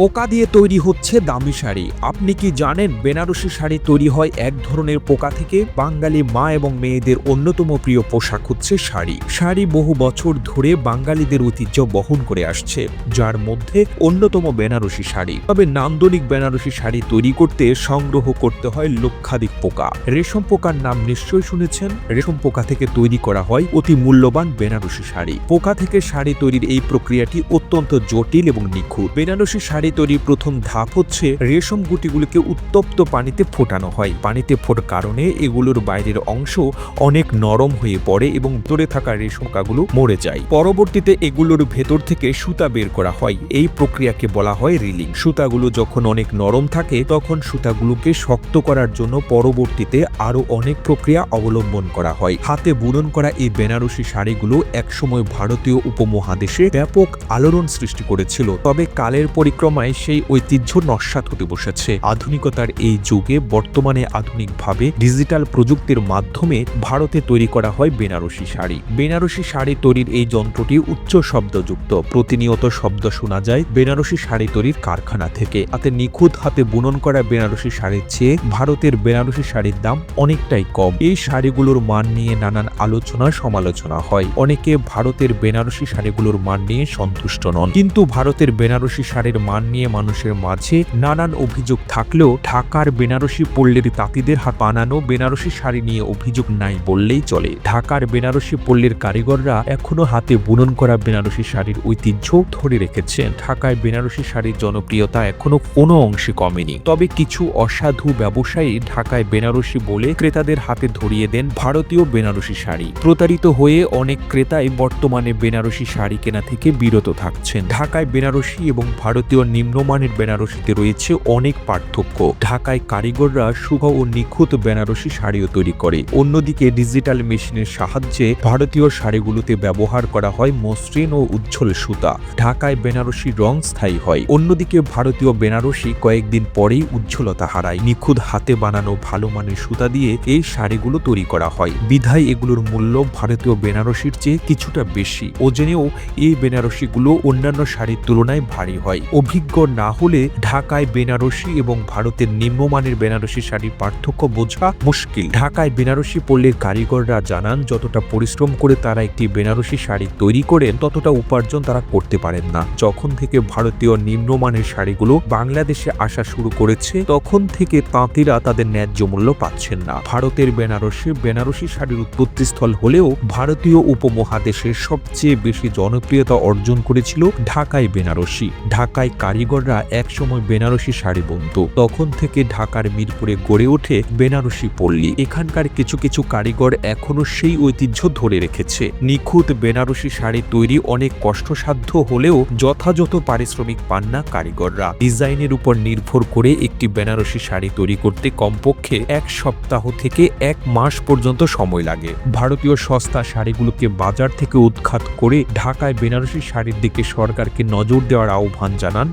পোকা দিয়ে তৈরি হচ্ছে দামি শাড়ি। আপনি কি জানেন বেনারসি শাড়ি তৈরি হয় এক ধরনের পোকা থেকে? বাঙালি মা এবং মেয়েদের অন্যতম প্রিয় পোশাক হচ্ছে শাড়ি। শাড়ি বহু বছর ধরে বাঙালিদের ঐতিহ্য বহন করে আসছে, যার মধ্যে অন্যতম বেনারসি শাড়ি। তবে নান্দনিক বেনারসি শাড়ি তৈরি করতে সংগ্রহ করতে হয় লক্ষাধিক পোকা। রেশম পোকার নাম নিশ্চয়ই শুনেছেন? রেশম পোকা থেকে তৈরি করা হয় অতি মূল্যবান বেনারসি শাড়ি। পোকা থেকে শাড়ি তৈরির এই প্রক্রিয়াটি অত্যন্ত জটিল এবং নিখুঁত। বেনারসি শাড়ি তৈরির প্রথম ধাপ হচ্ছে রেশম গুটিগুলিকে উত্তপ্ত পানিতে ফোটানো হয়। পানিতে ফোটার কারণে এগুলোর বাইরের অংশ অনেক নরম হয়ে পড়ে এবং ভিতরে থাকা রেশম কাগুলো মরে যায়। পরবর্তীতে এগুলোর ভেতর থেকে সুতা বের করা হয়। এই প্রক্রিয়াকে বলা হয় রিলিং। সুতাগুলো যখন অনেক নরম থাকে, তখন সুতাগুলোকে শক্ত করার জন্য পরবর্তীতে আরও অনেক প্রক্রিয়া অবলম্বন করা হয়। হাতে বুনন করা এই বেনারসি শাড়িগুলো একসময় ভারতীয় উপমহাদেশে ব্যাপক আলোড়ন সৃষ্টি করেছিল। তবে কালের পরিক্রমায় সেই ঐতিহ্য নস্বাত হতে বসেছে। আধুনিকতার এই যুগে বর্তমানে আধুনিকভাবে ডিজিটাল প্রযুক্তির মাধ্যমে ভারতে তৈরি করা হয় বেনারসি শাড়ি। বেনারসি শাড়ি তৈরির এই যন্ত্রটি উচ্চ শব্দযুক্ত। প্রতিনিয়ত শব্দ শোনা যায় বেনারসি শাড়ি তৈরির কারখানা থেকে। হাতে নিখুঁত হাতে বুনন করা বেনারসি শাড়ির চেয়ে ভারতের বেনারসি শাড়ির দাম অনেকটাই কম। এই শাড়িগুলোর মান নিয়ে নানান আলোচনা সমালোচনা হয়। অনেকে ভারতের বেনারসি শাড়িগুলোর মান নিয়ে সন্তুষ্ট নন। কিন্তু ভারতের বেনারসি শাড়ির মান নিয়ে মানুষের মাঝে নানান অভিযোগ থাকলেও ঢাকার বেনারসি পল্লীর তাঁতিদের হাত বানানো বেনারসি শাড়ি নিয়ে অভিযোগ নাই বললেই চলে। ঢাকার বেনারসি পল্লীর কারিগররা এখনও হাতে বুনন করা বেনারসি শাড়ির ঐতিহ্য ধরে রেখেছেন। ঢাকায় বেনারসি শাড়ির জনপ্রিয়তা এখনও কোনো অংশে কমেনি। তবে কিছু অসাধু ব্যবসায়ী ঢাকায় বেনারসি বলে ক্রেতাদের হাতে ধরিয়ে দেন ভারতীয় বেনারসি শাড়ি। প্রতারিত হয়ে অনেক ক্রেতাই বর্তমানে বেনারসি শাড়ি কেনা থেকে বিরত থাকছেন। ঢাকায় বেনারসি এবং ভারতীয় নিম্নমানের বেনারসিতে রয়েছে অনেক পার্থক্য। ঢাকায় কারিগররা সুখ ও নিখুঁত বেনারসি শাড়িও তৈরি করে। অন্যদিকে ডিজিটাল মেশিনের সাহায্যে ভারতীয় শাড়িগুলোতে ব্যবহার করা হয় মসৃণ ও উজ্জ্বল সুতা। ঢাকায় বেনারসি রং স্থায়ী হয়। অন্যদিকে ভারতীয় বেনারসি কয়েকদিন পরেই উজ্জ্বলতা হারায়। নিখুঁত হাতে বানানো ভালো মানের সুতা দিয়ে এই শাড়িগুলো তৈরি করা হয়। বিধায় এগুলোর মূল্য ভারতীয় বেনারসির চেয়ে কিছুটা বেশি। ওজনেও এই বেনারসিগুলো অন্যান্য শাড়ির তুলনায় ভারী হয়। অভিজ্ঞ না হলে ঢাকায় বেনারসি এবং ভারতের নিম্নমানের বেনারসি শাড়ির পার্থক্য বোঝা মুশকিল। ঢাকায় বেনারসি পল্লীর কারিগররা জানান, যতটা পরিশ্রম করে তারা একটি বেনারসি শাড়ি তৈরি করেন, ততটা উপার্জন তারা করতে পারেন না। যখন থেকে ভারতীয় নিম্নমানের শাড়িগুলো বাংলাদেশে আসা শুরু করেছে, তখন থেকে তাঁতিরা তাদের ন্যায্য মূল্য পাচ্ছেন না। ভারতের বেনারসি বেনারসি শাড়ির উৎপত্তিস্থল হলেও ভারতীয় উপমহাদেশের সবচেয়ে বেশি জনপ্রিয়তা অর্জন করেছিল ঢাকায় বেনারসি। ঢাকায় কারিগররা একসময় বেনারসি শাড়ি বুনত। তখন থেকে ঢাকার মিরপুরে গড়ে ওঠে বেনারসি পল্লী। এখানকার কিছু কিছু কারিগর এখনও সেই ঐতিহ্য ধরে রেখেছে। নিখুঁত বেনারসি শাড়ি তৈরি অনেক কষ্টসাধ্য হলেও যথাযথ পারিশ্রমিক পান না কারিগররা। ডিজাইনের উপর নির্ভর করে একটি বেনারসি শাড়ি তৈরি করতে কমপক্ষে এক সপ্তাহ থেকে এক মাস পর্যন্ত সময় লাগে। ভারতীয় সস্তা শাড়িগুলোকে বাজার থেকে উৎখাত করে ঢাকায় বেনারসি শাড়ির দিকে সরকারকে নজর দেওয়ার আহ্বান জানান